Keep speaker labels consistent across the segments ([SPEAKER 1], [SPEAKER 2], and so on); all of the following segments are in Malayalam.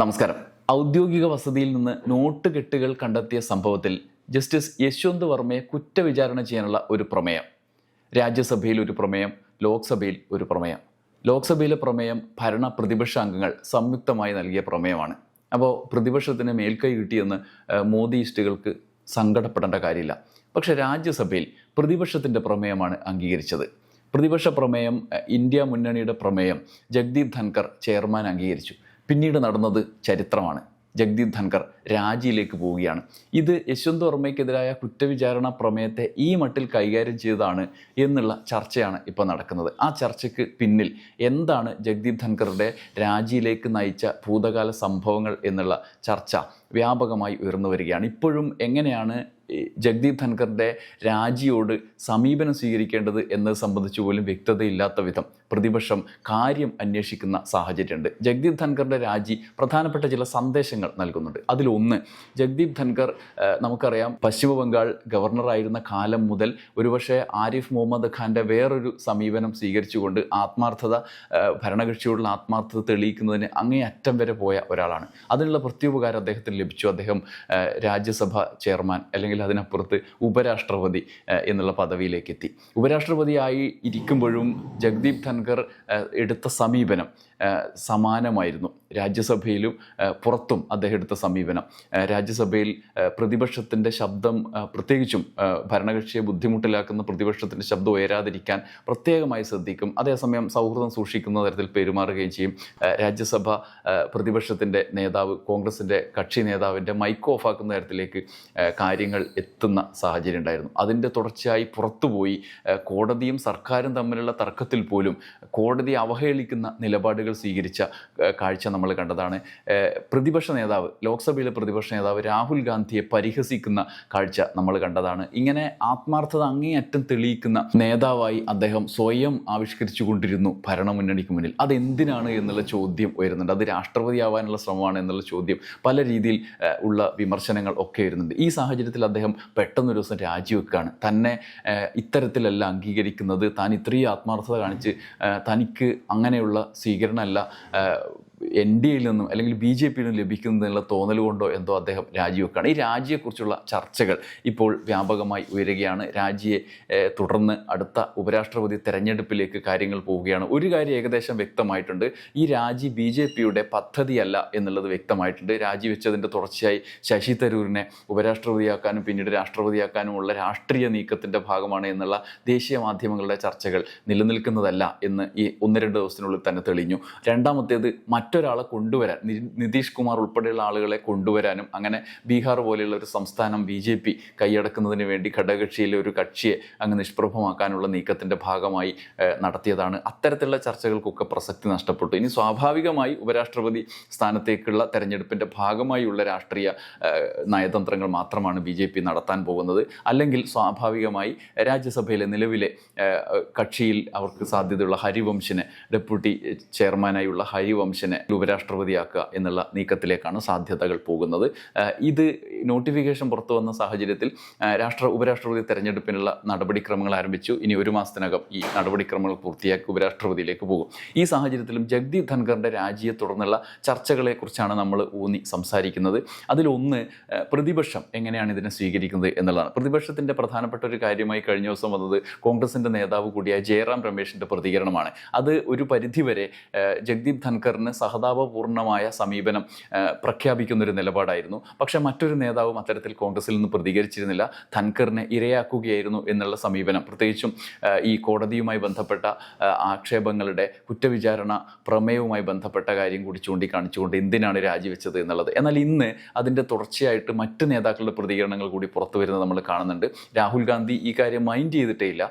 [SPEAKER 1] നമസ്കാരം. ഔദ്യോഗിക വസതിയിൽ നിന്ന് നോട്ട് കെട്ടുകൾ കണ്ടെത്തിയ സംഭവത്തിൽ ജസ്റ്റിസ് യശ്വന്ത് വർമ്മയെ കുറ്റവിചാരണ ചെയ്യാനുള്ള ഒരു പ്രമേയം. രാജ്യസഭയിൽ ഒരു പ്രമേയം ലോക്സഭയിൽ ഒരു പ്രമേയം. ലോക്സഭയിലെ പ്രമേയം ഭരണ പ്രതിപക്ഷ അംഗങ്ങൾ സംയുക്തമായി നൽകിയ പ്രമേയമാണ്. അപ്പോൾ പ്രതിപക്ഷത്തിന് മേൽക്കൈ കിട്ടിയെന്ന് മോദി മോദിയിസ്റ്റുകൾക്ക് സങ്കടപ്പെടേണ്ട കാര്യമില്ല. പക്ഷേ രാജ്യസഭയിൽ പ്രതിപക്ഷത്തിന്റെ പ്രമേയമാണ് അംഗീകരിച്ചത്. പ്രതിപക്ഷ പ്രമേയം ഇന്ത്യ മുന്നണിയുടെ പ്രമേയം ജഗ്ദീപ് ധൻകർ ചെയർമാൻ അംഗീകരിച്ചു. പിന്നീട് നടന്നത് ചരിത്രമാണ്. ജഗ്ദീപ് ധൻകർ രാജിയിലേക്ക് പോവുകയാണ്. ഇത് യശ്വന്ത് വർമ്മയ്ക്കെതിരായ കുറ്റവിചാരണ പ്രമേയത്തെ ഈ മട്ടിൽ കൈകാര്യം ചെയ്തതാണ് എന്നുള്ള ചർച്ചയാണ് ഇപ്പോൾ നടക്കുന്നത്. ആ ചർച്ചയ്ക്ക് പിന്നിൽ എന്താണ് ജഗ്ദീപ് ധൻകറുടെ രാജിയിലേക്ക് നയിച്ച ഭൂതകാല സംഭവങ്ങൾ എന്നുള്ള ചർച്ച വ്യാപകമായി ഉയർന്നു വരികയാണ്. ഇപ്പോഴും എങ്ങനെയാണ് ജഗ്ദീപ് ധൻകറിന്റെ രാജിയോട് സമീപനം സ്വീകരിക്കേണ്ടത് എന്നത് സംബന്ധിച്ച് പോലും വ്യക്തതയില്ലാത്ത വിധം പ്രതിപക്ഷം കാര്യം അന്വേഷിക്കുന്ന സാഹചര്യമുണ്ട്. ജഗ്ദീപ് ധൻകറിന്റെ രാജി പ്രധാനപ്പെട്ട ചില സന്ദേശങ്ങൾ നൽകുന്നുണ്ട്. അതിലൊന്ന് ജഗ്ദീപ് ധൻകർ നമുക്കറിയാം പശ്ചിമ ബംഗാൾ ഗവർണറായിരുന്ന കാലം മുതൽ ഒരുപക്ഷെ ആരിഫ് മുഹമ്മദ് ഖാന്റെ വേറൊരു സമീപനം സ്വീകരിച്ചുകൊണ്ട് ആത്മാർത്ഥത ഭരണകക്ഷിയോടുള്ള ആത്മാർത്ഥത തെളിയിക്കുന്നതിന് അങ്ങേയറ്റം വരെ പോയ ഒരാളാണ്. അതിനുള്ള പ്രത്യുപകാരം അദ്ദേഹത്തിന് ലഭിച്ചു. അദ്ദേഹം രാജ്യസഭ ചെയർമാൻ അല്ലെങ്കിൽ അതിനപ്പുറത്ത് ഉപരാഷ്ട്രപതി എന്നുള്ള പദവിയിലേക്ക് എത്തി ഉപരാഷ്ട്രപതിയായി ഇരിക്കുമ്പോഴും ജഗ്ദീപ് ധൻഖർ എടുത്ത സമീപനം സമാനമായിരുന്നു. രാജ്യസഭയിലും പുറത്തും അദ്ദേഹം എടുത്ത സമീപനം. രാജ്യസഭയിൽ പ്രതിപക്ഷത്തിന്റെ ശബ്ദം പ്രത്യേകിച്ചും ഭരണകക്ഷിയെ ബുദ്ധിമുട്ടിലാക്കുന്ന പ്രതിപക്ഷത്തിന്റെ ശബ്ദം ഉയരാതിരിക്കാൻ പ്രത്യേകമായി ശ്രദ്ധിക്കും. അതേസമയം സൗഹൃദം സൂക്ഷിക്കുന്ന തരത്തിൽ പെരുമാറുകയും ചെയ്യും. രാജ്യസഭ പ്രതിപക്ഷത്തിന്റെ നേതാവ് കോൺഗ്രസിന്റെ കക്ഷി നേതാവിന്റെ മൈക്ക് ഓഫാക്കുന്ന തരത്തിലേക്ക് കാര്യങ്ങൾ എത്തുന്ന സാഹചര്യം ഉണ്ടായിരുന്നു. അതിന്റെ തുടർച്ചയായി പുറത്തുപോയി കോടതിയും സർക്കാരും തമ്മിലുള്ള തർക്കത്തിൽ പോലും കോടതി അവഹേളിക്കുന്ന നിലപാടുകൾ സ്വീകരിച്ച കാഴ്ച നമ്മൾ കണ്ടതാണ്. പ്രതിപക്ഷ നേതാവ് ലോക്സഭയിലെ പ്രതിപക്ഷ നേതാവ് രാഹുൽ ഗാന്ധിയെ പരിഹസിക്കുന്ന കാഴ്ച നമ്മൾ കണ്ടതാണ്. ഇങ്ങനെ ആത്മാർത്ഥത അങ്ങേയറ്റം തെളിയിക്കുന്ന നേതാവായി അദ്ദേഹം സ്വയം ആവിഷ്കരിച്ചു കൊണ്ടിരുന്നു ഭരണമുന്നണിക്ക് മുന്നിൽ. അതെന്തിനാണ് എന്നുള്ള ചോദ്യം ഉയരുന്നുണ്ട്. അത് രാഷ്ട്രപതിയാവാനുള്ള ശ്രമമാണ് എന്നുള്ള ചോദ്യം പല രീതിയിൽ ഉള്ള വിമർശനങ്ങൾ ഒക്കെ വരുന്നുണ്ട് ഈ സാഹചര്യത്തിൽ അദ്ദേഹം പെട്ടെന്നൊരു ദിവസം രാജിവെക്കുകയാണ്. തന്നെ ഇത്തരത്തിലല്ല അംഗീകരിക്കുന്നത്. താൻ ഇത്രയും ആത്മാർത്ഥത കാണിച്ച് തനിക്ക് അങ്ങനെയുള്ള സ്വീകരണമല്ല എൻ ഡി എയിൽ നിന്നും അല്ലെങ്കിൽ ബി ജെ പിയിൽ നിന്നും ലഭിക്കുന്നതിനുള്ള തോന്നൽ കൊണ്ടോ എന്തോ അദ്ദേഹം രാജിവെക്കുകയാണ്. ഈ രാജിയെക്കുറിച്ചുള്ള ചർച്ചകൾ ഇപ്പോൾ വ്യാപകമായി ഉയരുകയാണ്. രാജിയെ തുടർന്ന് അടുത്ത ഉപരാഷ്ട്രപതി തെരഞ്ഞെടുപ്പിലേക്ക് കാര്യങ്ങൾ പോവുകയാണ്. ഒരു കാര്യം ഏകദേശം വ്യക്തമായിട്ടുണ്ട്. ഈ രാജി ബി ജെ പിയുടെ പദ്ധതിയല്ല എന്നുള്ളത് വ്യക്തമായിട്ടുണ്ട്. രാജിവെച്ചതിന്റെ തുടർച്ചയായി ശശി തരൂരിനെ ഉപരാഷ്ട്രപതിയാക്കാനും പിന്നീട് രാഷ്ട്രപതിയാക്കാനുമുള്ള രാഷ്ട്രീയ നീക്കത്തിന്റെ ഭാഗമാണ് എന്നുള്ള ദേശീയ മാധ്യമങ്ങളുടെ ചർച്ചകൾ നിലനിൽക്കുന്നതല്ല എന്ന് ഈ ഒന്ന് രണ്ട് ദിവസത്തിനുള്ളിൽ തന്നെ തെളിഞ്ഞു. രണ്ടാമത്തേത് മറ്റൊരാളെ കൊണ്ടുവരാൻ നിതീഷ് കുമാർ ഉൾപ്പെടെയുള്ള ആളുകളെ കൊണ്ടുവരാനും അങ്ങനെ ബീഹാർ പോലെയുള്ള ഒരു സംസ്ഥാനം ബി ജെ പി കൈയടക്കുന്നതിന് വേണ്ടി ഘടകകക്ഷിയിലെ ഒരു കക്ഷിയെ അങ്ങ് നിഷ്പ്രഭമാക്കാനുള്ള നീക്കത്തിന്റെ ഭാഗമായി നടത്തിയതാണ്. അത്തരത്തിലുള്ള ചർച്ചകൾക്കൊക്കെ പ്രസക്തി നഷ്ടപ്പെട്ടു. ഇനി സ്വാഭാവികമായി ഉപരാഷ്ട്രപതി സ്ഥാനത്തേക്കുള്ള തെരഞ്ഞെടുപ്പിന്റെ ഭാഗമായുള്ള രാഷ്ട്രീയ നയതന്ത്രങ്ങൾ മാത്രമാണ് ബി ജെ പി നടത്താൻ പോകുന്നത്. അല്ലെങ്കിൽ സ്വാഭാവികമായി രാജ്യസഭയിലെ നിലവിലെ കക്ഷിയിൽ അവർക്ക് സാധ്യതയുള്ള ഹരിവംശിനെ ഡെപ്യൂട്ടി ചെയർമാനായുള്ള ഹരിവംശനെ ഉപരാഷ്ട്രപതിയാക്കുക എന്നുള്ള നീക്കത്തിലേക്കാണ് സാധ്യതകൾ പോകുന്നത്. ഇത് നോട്ടിഫിക്കേഷൻ പുറത്തു വന്ന സാഹചര്യത്തിൽ രാഷ്ട്ര ഉപരാഷ്ട്രപതി തെരഞ്ഞെടുപ്പിനുള്ള നടപടിക്രമങ്ങൾ ആരംഭിച്ചു. ഇനി ഒരു മാസത്തിനകം ഈ നടപടിക്രമങ്ങൾ പൂർത്തിയാക്കി ഉപരാഷ്ട്രപതിയിലേക്ക് പോകും. ഈ സാഹചര്യത്തിലും ജഗ്ദീപ് ധൻഖറിന്റെ രാജിയെ തുടർന്നുള്ള ചർച്ചകളെക്കുറിച്ചാണ് നമ്മൾ ഊന്നി സംസാരിക്കുന്നത്. അതിലൊന്ന് പ്രതിപക്ഷം എങ്ങനെയാണ് ഇതിനെ സ്വീകരിക്കുന്നത് എന്നുള്ളതാണ്. പ്രതിപക്ഷത്തിന്റെ പ്രധാനപ്പെട്ട ഒരു കാര്യമായി കഴിഞ്ഞ ദിവസം വന്നത് കോൺഗ്രസിന്റെ നേതാവ് കൂടിയായ ജയറാം രമേശിന്റെ പ്രതികരണമാണ്. അത് ഒരു പരിധിവരെ ജഗ്ദീപ് ധൻഖറിന് സഹതാപപൂർണമായ സമീപനം പ്രഖ്യാപിക്കുന്ന ഒരു നിലപാടായിരുന്നു. പക്ഷേ മറ്റൊരു നേതാവും അത്തരത്തിൽ കോൺഗ്രസിൽ നിന്ന് പ്രതികരിച്ചിരുന്നില്ല. ധൻഖറിനെ ഇരയാക്കുകയായിരുന്നു എന്നുള്ള സമീപനം. പ്രത്യേകിച്ചും ഈ കോടതിയുമായി ബന്ധപ്പെട്ട ആക്ഷേപങ്ങളുടെ കുറ്റവിചാരണ പ്രമേയവുമായി ബന്ധപ്പെട്ട കാര്യം കൂടി ചൂണ്ടിക്കാണിച്ചുകൊണ്ട് എന്തിനാണ് രാജിവെച്ചത് എന്നുള്ളത്. എന്നാൽ ഇന്ന് അതിന്റെ തുടർച്ചയായിട്ട് മറ്റ് നേതാക്കളുടെ പ്രതികരണങ്ങൾ കൂടി പുറത്തു വരുന്നത് നമ്മൾ കാണുന്നുണ്ട്. രാഹുൽ ഗാന്ധി ഈ കാര്യം മൈൻഡ് ചെയ്തിട്ടേ ഇല്ല.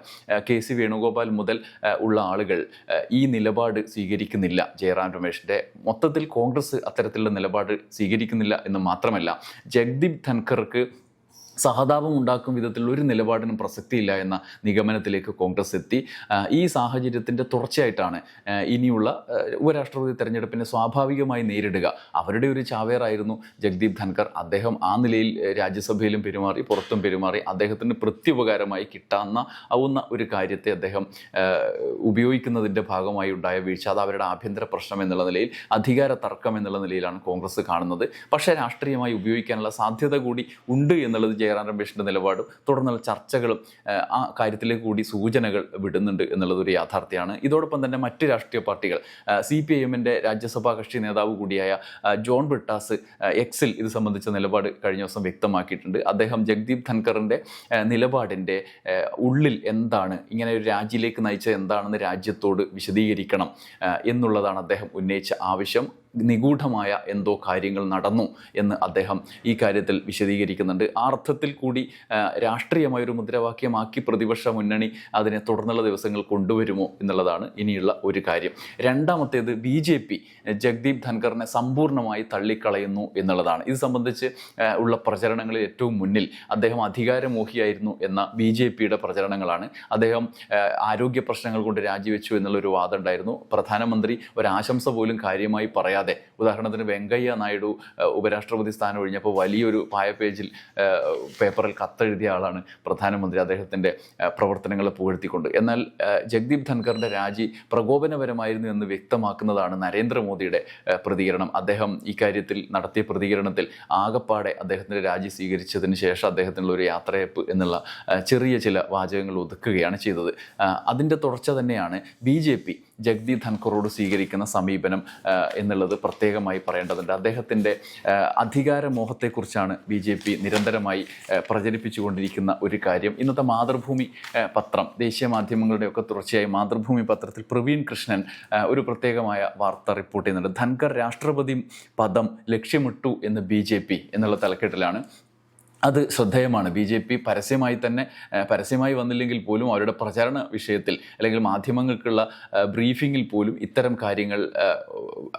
[SPEAKER 1] കെ സി വേണുഗോപാൽ മുതൽ ഉള്ള ആളുകൾ ഈ നിലപാട് സ്വീകരിക്കുന്നില്ല. ജയറാം രമേശിന്റെ മൊത്തത്തിൽ കോൺഗ്രസ് അത്തരത്തിലുള്ള നിലപാട് സ്വീകരിക്കുന്നില്ല എന്ന് മാത്രമല്ല ജഗ്ദീപ് ധൻഖർക്ക് സഹതാപം ഉണ്ടാക്കും വിധത്തിലുള്ള ഒരു നിലപാടിനും പ്രസക്തിയില്ല എന്ന നിഗമനത്തിലേക്ക് കോൺഗ്രസ് എത്തി. ഈ സാഹചര്യത്തിന്റെ തുടർച്ചയായിട്ടാണ് ഇനിയുള്ള ഉപരാഷ്ട്രപതി തെരഞ്ഞെടുപ്പിനെ സ്വാഭാവികമായി നേരിടുക. അവരുടെ ഒരു ചാവേറായിരുന്നു ജഗ്ദീപ് ധൻകർ അദ്ദേഹം ആ നിലയിൽ രാജ്യസഭയിലും പെരുമാറി പുറത്തും പെരുമാറി അദ്ദേഹത്തിന് പ്രത്യുപകാരമായി കിട്ടാവുന്ന ആവുന്ന ഒരു കാര്യത്തെ അദ്ദേഹം ഉപയോഗിക്കുന്നതിന്റെ ഭാഗമായി ഉണ്ടായ വീഴ്ച. അത് അവരുടെ ആഭ്യന്തര പ്രശ്നം എന്നുള്ള നിലയിൽ അധികാര തർക്കം എന്നുള്ള നിലയിലാണ് കോൺഗ്രസ് കാണുന്നത്. പക്ഷേ രാഷ്ട്രീയമായി ഉപയോഗിക്കാനുള്ള സാധ്യത കൂടി ഉണ്ട് എന്നുള്ളത് ജയറാം രമേശിന്റെ നിലപാടും തുടർന്നുള്ള ചർച്ചകളും ആ, കാര്യത്തിലേക്ക് കൂടി സൂചനകൾ വിടുന്നുണ്ട് എന്നുള്ളത് ഒരു യാഥാർത്ഥ്യമാണ്. ഇതോടൊപ്പം തന്നെ മറ്റ് രാഷ്ട്രീയ പാർട്ടികൾ സി പി ഐ എമ്മിന്റെ രാജ്യസഭാ കക്ഷി നേതാവ് കൂടിയായ ജോൺ ബ്രിട്ടാസ് എക്സിൽ ഇത് സംബന്ധിച്ച നിലപാട് കഴിഞ്ഞ ദിവസം വ്യക്തമാക്കിയിട്ടുണ്ട്. അദ്ദേഹം ജഗ്ദീപ് ധൻഖറിന്റെ നിലപാടിന്റെ ഉള്ളിൽ എന്താണ് ഇങ്ങനെ ഒരു രാജ്യത്തിലേക്ക് നയിച്ചത് എന്താണെന്ന് രാജ്യത്തോട് വിശദീകരിക്കണം എന്നുള്ളതാണ് അദ്ദേഹം ഉന്നയിച്ച ആവശ്യം. നിഗൂഢമായ എന്തോ കാര്യങ്ങൾ നടന്നു എന്ന് അദ്ദേഹം ഈ കാര്യത്തിൽ വിശദീകരിക്കുന്നുണ്ട്. ആ അർത്ഥത്തിൽ കൂടി രാഷ്ട്രീയമായൊരു മുദ്രാവാക്യമാക്കി പ്രതിപക്ഷ മുന്നണി അതിനെ തുടർന്നുള്ള ദിവസങ്ങൾ കൊണ്ടുവരുമോ എന്നുള്ളതാണ് ഇനിയുള്ള ഒരു കാര്യം. രണ്ടാമത്തേത് ബി ജെ പി ജഗ്ദീപ് ധൻഖറിനെ സമ്പൂർണമായി തള്ളിക്കളയുന്നു എന്നുള്ളതാണ്. ഇത് സംബന്ധിച്ച് ഉള്ള പ്രചരണങ്ങളിൽ ഏറ്റവും മുന്നിൽ അദ്ദേഹം അധികാരമോഹിയായിരുന്നു എന്ന ബി ജെ പിയുടെ പ്രചരണങ്ങളാണ്. അദ്ദേഹം ആരോഗ്യ പ്രശ്നങ്ങൾ കൊണ്ട് രാജിവെച്ചു എന്നുള്ളൊരു വാദം ഉണ്ടായിരുന്നു. പ്രധാനമന്ത്രി ഒരാശംസ പോലും കാര്യമായി പറയാതെ. ഉദാഹരണത്തിന് വെങ്കയ്യ നായിഡു ഉപരാഷ്ട്രപതി സ്ഥാനം ഒഴിഞ്ഞപ്പോൾ വലിയൊരു പായ പേജിൽ പേപ്പറിൽ കത്തെഴുതിയ ആളാണ് പ്രധാനമന്ത്രി അദ്ദേഹത്തിന്റെ പ്രവർത്തനങ്ങളെ പുകഴ്ത്തിക്കൊണ്ട്. എന്നാൽ ജഗ്ദീപ് ധൻഖറിന്റെ രാജി പ്രകോപനപരമായിരുന്നു എന്ന് വ്യക്തമാക്കുന്നതാണ് നരേന്ദ്രമോദിയുടെ പ്രതികരണം. അദ്ദേഹം ഇക്കാര്യത്തിൽ നടത്തിയ പ്രതികരണത്തിൽ ആകപ്പാടെ അദ്ദേഹത്തിന്റെ രാജി സ്വീകരിച്ചതിന് ശേഷം അദ്ദേഹത്തിനുള്ള ഒരു യാത്രയപ്പ് എന്നുള്ള ചെറിയ ചില വാചകങ്ങൾ ഒതുക്കുകയാണ് ചെയ്തത്. അതിന്റെ തുടർച്ച തന്നെയാണ് ബി ജെ പി ജഗ്ദീപ് ധൻഖറോട് സ്വീകരിക്കുന്ന സമീപനം എന്നുള്ളത് പ്രത്യേകമായി പറയേണ്ടതുണ്ട്. അദ്ദേഹത്തിന്റെ അധികാരമോഹത്തെക്കുറിച്ചാണ് ബി ജെ പി നിരന്തരമായി പ്രചരിപ്പിച്ചുകൊണ്ടിരിക്കുന്ന ഒരു കാര്യം. ഇന്നത്തെ മാതൃഭൂമി പത്രം ദേശീയ മാധ്യമങ്ങളുടെയൊക്കെ തുടർച്ചയായി മാതൃഭൂമി പത്രത്തിൽ പ്രവീൺ കൃഷ്ണൻ ഒരു പ്രത്യേകമായ വാർത്ത റിപ്പോർട്ട് ചെയ്യുന്നുണ്ട്. ധൻഖർ രാഷ്ട്രപതി പദം ലക്ഷ്യമിട്ടു എന്ന് ബി എന്നുള്ള തലക്കെട്ടിലാണ് അത് ശ്രദ്ധേയമാണ്. ബി ജെ പി പരസ്യമായി തന്നെ പരസ്യമായി വന്നില്ലെങ്കിൽ പോലും അവരുടെ പ്രചരണ വിഷയത്തിൽ അല്ലെങ്കിൽ മാധ്യമങ്ങൾക്കുള്ള ബ്രീഫിങ്ങിൽ പോലും ഇത്തരം കാര്യങ്ങൾ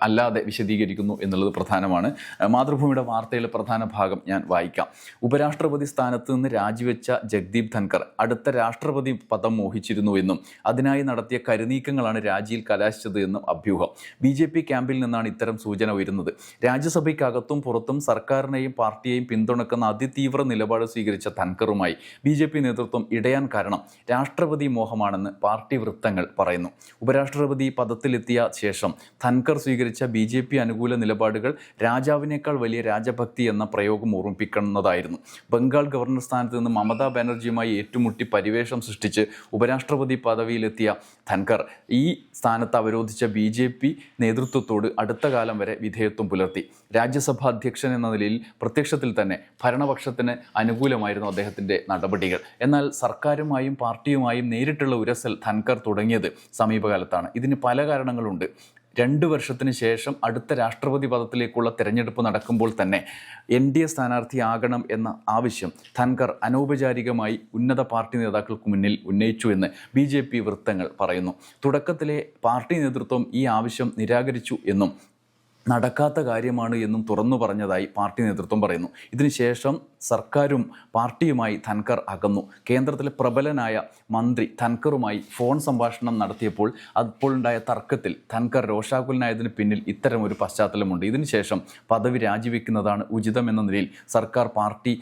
[SPEAKER 1] അല്ലാതെ വിശദീകരിക്കുന്നു എന്നുള്ളത് പ്രധാനമാണ്. മാതൃഭൂമിയുടെ വാർത്തയിലെ പ്രധാന ഭാഗം ഞാൻ വായിക്കാം. ഉപരാഷ്ട്രപതി സ്ഥാനത്ത് നിന്ന് രാജിവെച്ച ജഗ്ദീപ് ധൻകർ അടുത്ത രാഷ്ട്രപതി പദം മോഹിച്ചിരുന്നു എന്നും അതിനായി നടത്തിയ കരുനീക്കങ്ങളാണ് രാജിയിൽ കലാശിച്ചത് എന്നും അഭ്യൂഹം. ബി ജെ പി ക്യാമ്പിൽ നിന്നാണ് ഇത്തരം സൂചന ഉയരുന്നത്. രാജ്യസഭയ്ക്കകത്തും പുറത്തും സർക്കാരിനെയും പാർട്ടിയെയും പിന്തുണക്കുന്ന അതിതീവ്ര നിലപാട് സ്വീകരിച്ച തൻക്കറുമായി ബി ജെ പി നേതൃത്വം ഇടയാൻ കാരണം രാഷ്ട്രപതി മോഹമാണെന്ന് പാർട്ടി വൃത്തങ്ങൾ പറയുന്നു. ഉപരാഷ്ട്രപതി പദത്തിലെത്തിയ ശേഷം തൻകർ സ്വീകരിച്ച ബി ജെ പി അനുകൂല നിലപാടുകൾ രാജാവിനേക്കാൾ വലിയ രാജഭക്തി എന്ന പ്രയോഗം ഓർമ്മിപ്പിക്കുന്നതായിരുന്നു. ബംഗാൾ ഗവർണർ സ്ഥാനത്ത് നിന്ന് മമതാ ബാനർജിയുമായി ഏറ്റുമുട്ടി പരിവേഷം സൃഷ്ടിച്ച് ഉപരാഷ്ട്രപതി പദവിയിലെത്തിയ ധൻഖർ ഈ സ്ഥാനത്ത് അവരോധിച്ച ബി നേതൃത്വത്തോട് അടുത്ത കാലം വരെ വിധേയത്വം പുലർത്തി. രാജ്യസഭാ അധ്യക്ഷൻ എന്ന നിലയിൽ പ്രത്യക്ഷത്തിൽ തന്നെ ഭരണപക്ഷത്തിന് അനുകൂലമായിരുന്നു അദ്ദേഹത്തിന്റെ നടപടികൾ. എന്നാൽ സർക്കാരുമായും പാർട്ടിയുമായും നേരിട്ടുള്ള ഉരസൽ ധൻകർ തുടങ്ങിയത് സമീപകാലത്താണ്. ഇതിന് പല കാരണങ്ങളുണ്ട്. രണ്ട് വർഷത്തിന് ശേഷം അടുത്ത രാഷ്ട്രപതി പദത്തിലേക്കുള്ള തെരഞ്ഞെടുപ്പ് നടക്കുമ്പോൾ തന്നെ എൻ ഡി എ സ്ഥാനാർത്ഥിയാകണം എന്ന ആവശ്യം ധൻകർ അനൗപചാരികമായി ഉന്നത പാർട്ടി നേതാക്കൾക്ക് മുന്നിൽ ഉന്നയിച്ചു എന്ന് ബി ജെ പി വൃത്തങ്ങൾ പറയുന്നു. തുടക്കത്തിലെ പാർട്ടി നേതൃത്വം ഈ ആവശ്യം നിരാകരിച്ചു എന്നും നടക്കാത്ത കാര്യമാണ് എന്നും തുറന്നു പറഞ്ഞതായി പാർട്ടി നേതൃത്വം പറയുന്നു. ഇതിനുശേഷം സർക്കാരും പാർട്ടിയുമായി ധൻകർ അകന്നു. കേന്ദ്രത്തിലെ പ്രബലനായ മന്ത്രി ധൻകറുമായി ഫോൺ സംഭാഷണം നടത്തിയപ്പോൾ അപ്പോഴുണ്ടായ തർക്കത്തിൽ ധൻകർ രോഷാകുലനായതിന് പിന്നിൽ ഇത്തരം ഒരു പശ്ചാത്തലമുണ്ട് ഇതിനുശേഷം പദവി രാജിവെക്കുന്നതാണ് ഉചിതമെന്ന നിലയിൽ സർക്കാർ പാർട്ടി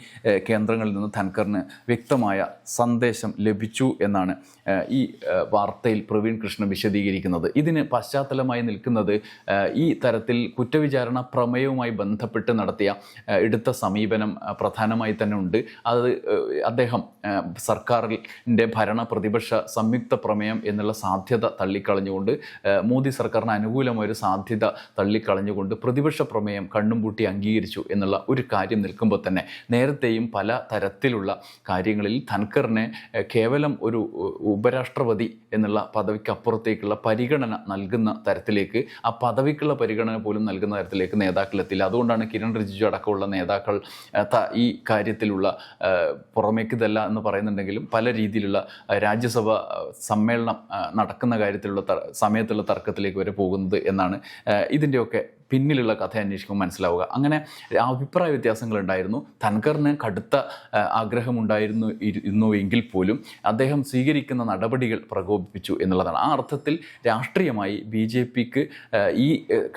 [SPEAKER 1] കേന്ദ്രങ്ങളിൽ നിന്ന് ധൻകറിന് വ്യക്തമായ സന്ദേശം ലഭിച്ചു എന്നാണ് ഈ വാർത്തയിൽ പ്രവീൺ കൃഷ്ണൻ വിശദീകരിക്കുന്നത്. ഇതിന് പശ്ചാത്തലമായി നിൽക്കുന്നത് ഈ തരത്തിൽ കുറ്റവിചാരണ പ്രമേയവുമായി ബന്ധപ്പെട്ട് നടത്തിയ എടുത്ത സമീപനം പ്രധാനമായി തന്നെ ഉണ്ട്. അത് അദ്ദേഹം സർക്കാരിന്റെ ഭരണ പ്രതിപക്ഷ സംയുക്ത പ്രമേയം എന്നുള്ള സാധ്യത തള്ളിക്കളഞ്ഞുകൊണ്ട് മോദി സർക്കാരിന് അനുകൂലമായൊരു സാധ്യത തള്ളിക്കളഞ്ഞുകൊണ്ട് പ്രതിപക്ഷ പ്രമേയം കണ്ണും പൂട്ടി അംഗീകരിച്ചു എന്നുള്ള ഒരു കാര്യം നിൽക്കുമ്പോൾ തന്നെ നേരത്തെയും പല തരത്തിലുള്ള കാര്യങ്ങളിൽ ധൻഖറിനെ കേവലം ഒരു ഉപരാഷ്ട്രപതി എന്നുള്ള പദവിക്കപ്പുറത്തേക്കുള്ള പരിഗണന നൽകുന്ന തരത്തിലേക്ക് ആ പദവിക്കുള്ള പരിഗണന പോലും നൽകുന്ന തരത്തിലേക്ക് നേതാക്കൾ എത്തില്ല അതുകൊണ്ടാണ് കിരൺ റിജിജു അടക്കമുള്ള നേതാക്കൾ ഈ കാര്യത്തിലുള്ള പുറമേക്കിതല്ല എന്ന് പറയുന്നുണ്ടെങ്കിലും പല രീതിയിലുള്ള രാജ്യസഭ സമ്മേളനം നടക്കുന്ന കാര്യത്തിലുള്ള സമയത്തുള്ള തർക്കത്തിലേക്ക് വരെ പോകുന്നത് എന്നാണ് ഇതിന്റെയൊക്കെ പിന്നിലുള്ള കഥ അന്വേഷിക്കുമ്പോൾ മനസ്സിലാവുക. അങ്ങനെ അഭിപ്രായ വ്യത്യാസങ്ങൾ ഉണ്ടായിരുന്നു ധൻഖറിന് കടുത്ത ആഗ്രഹമുണ്ടായിരുന്നു ഇരുന്നു എങ്കിൽ പോലും അദ്ദേഹം സ്വീകരിക്കുന്ന നടപടികൾ പ്രകോപിപ്പിച്ചു എന്നുള്ളതാണ്. ആ അർത്ഥത്തിൽ രാഷ്ട്രീയമായി ബി ജെ പിക്ക് ഈ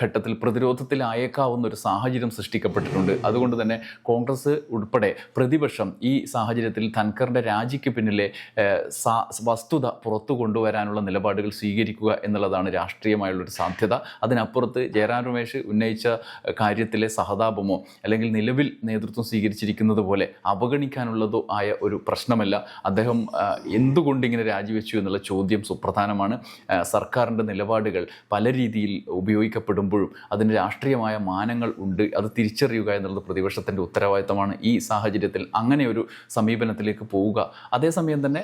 [SPEAKER 1] ഘട്ടത്തിൽ പ്രതിരോധത്തിലായേക്കാവുന്ന ഒരു സാഹചര്യം സൃഷ്ടിക്കപ്പെട്ടിട്ടുണ്ട്. അതുകൊണ്ട് തന്നെ കോൺഗ്രസ് ഉൾപ്പെടെ പ്രതിപക്ഷം ഈ സാഹചര്യത്തിൽ ധൻഖറിന്റെ രാജിക്ക് പിന്നിലെ വസ്തുത പുറത്തു കൊണ്ടുവരാനുള്ള നിലപാടുകൾ സ്വീകരിക്കുക എന്നുള്ളതാണ് രാഷ്ട്രീയമായുള്ളൊരു സാധ്യത. അതിനപ്പുറത്ത് ജയറാം രമേശ് ഉന്നയിച്ച കാര്യത്തിലെ സഹതാപമോ അല്ലെങ്കിൽ നിലവിൽ നേതൃത്വം സ്വീകരിച്ചിരിക്കുന്നത് പോലെ അവഗണിക്കാനുള്ളതോ ആയ ഒരു പ്രശ്നമല്ല. അദ്ദേഹം എന്തുകൊണ്ട് ഇങ്ങനെ രാജിവെച്ചു എന്നുള്ള ചോദ്യം സുപ്രധാനമാണ്. സർക്കാരിന്റെ നിലപാടുകൾ പല രീതിയിൽ ഉപയോഗിക്കപ്പെടുമ്പോഴും അതിന് രാഷ്ട്രീയമായ മാനങ്ങൾ ഉണ്ട്. അത് തിരിച്ചറിയുക എന്നുള്ളത് പ്രതിപക്ഷത്തിന്റെ ഉത്തരവാദിത്തമാണ്. ഈ സാഹചര്യത്തിൽ അങ്ങനെ ഒരു സമീപനത്തിലേക്ക് പോവുക. അതേസമയം തന്നെ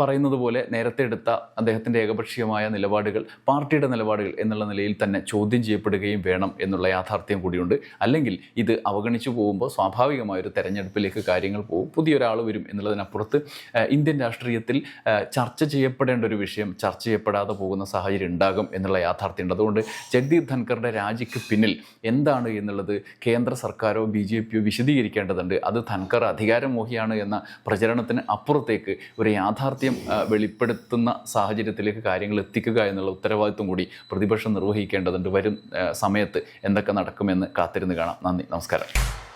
[SPEAKER 1] പറയുന്നത് പോലെ നേരത്തെ എടുത്ത അദ്ദേഹത്തിന്റെ ഏകപക്ഷീയമായ നിലപാടുകൾ പാർട്ടിയുടെ നിലപാടുകൾ എന്നുള്ള നിലയിൽ തന്നെ ചോദ്യം ചെയ്യപ്പെടുകയും വേണം. എന്നുള്ള യാഥാർത്ഥ്യം കൂടിയുണ്ട്. അല്ലെങ്കിൽ ഇത് അവഗണിച്ചു പോകുമ്പോൾ സ്വാഭാവികമായ ഒരു തെരഞ്ഞെടുപ്പിലേക്ക് കാര്യങ്ങൾ പോകും. പുതിയൊരാൾ വരും എന്നുള്ളതിനപ്പുറത്ത് ഇന്ത്യൻ രാഷ്ട്രീയത്തിൽ ചർച്ച ചെയ്യപ്പെടേണ്ട ഒരു വിഷയം ചർച്ച ചെയ്യപ്പെടാതെ പോകുന്ന സാഹചര്യം ഉണ്ടാകും എന്നുള്ള യാഥാർത്ഥ്യമുണ്ട് അതുകൊണ്ട് ജഗ്ദീപ് ധൻഖറുടെ രാജിക്ക് പിന്നിൽ എന്താണ് എന്നുള്ളത് കേന്ദ്ര സർക്കാരോ ബി ജെ പിയോ വിശദീകരിക്കേണ്ടതുണ്ട്. അത് ധൻഖർ അധികാരമോഹിയാണ് എന്ന പ്രചരണത്തിന് അപ്പുറത്തേക്ക് ഒരു യാഥാർത്ഥ്യം വെളിപ്പെടുത്തുന്ന സാഹചര്യത്തിലേക്ക് കാര്യങ്ങൾ എത്തിക്കുക എന്നുള്ള ഉത്തരവാദിത്വം കൂടി പ്രതിപക്ഷം നിർവഹിക്കേണ്ടതുണ്ട്. വരും സമയത്ത്. എന്തൊക്കെ നടക്കുമെന്ന് കാത്തിരുന്ന് കാണാം. നന്ദി. നമസ്കാരം.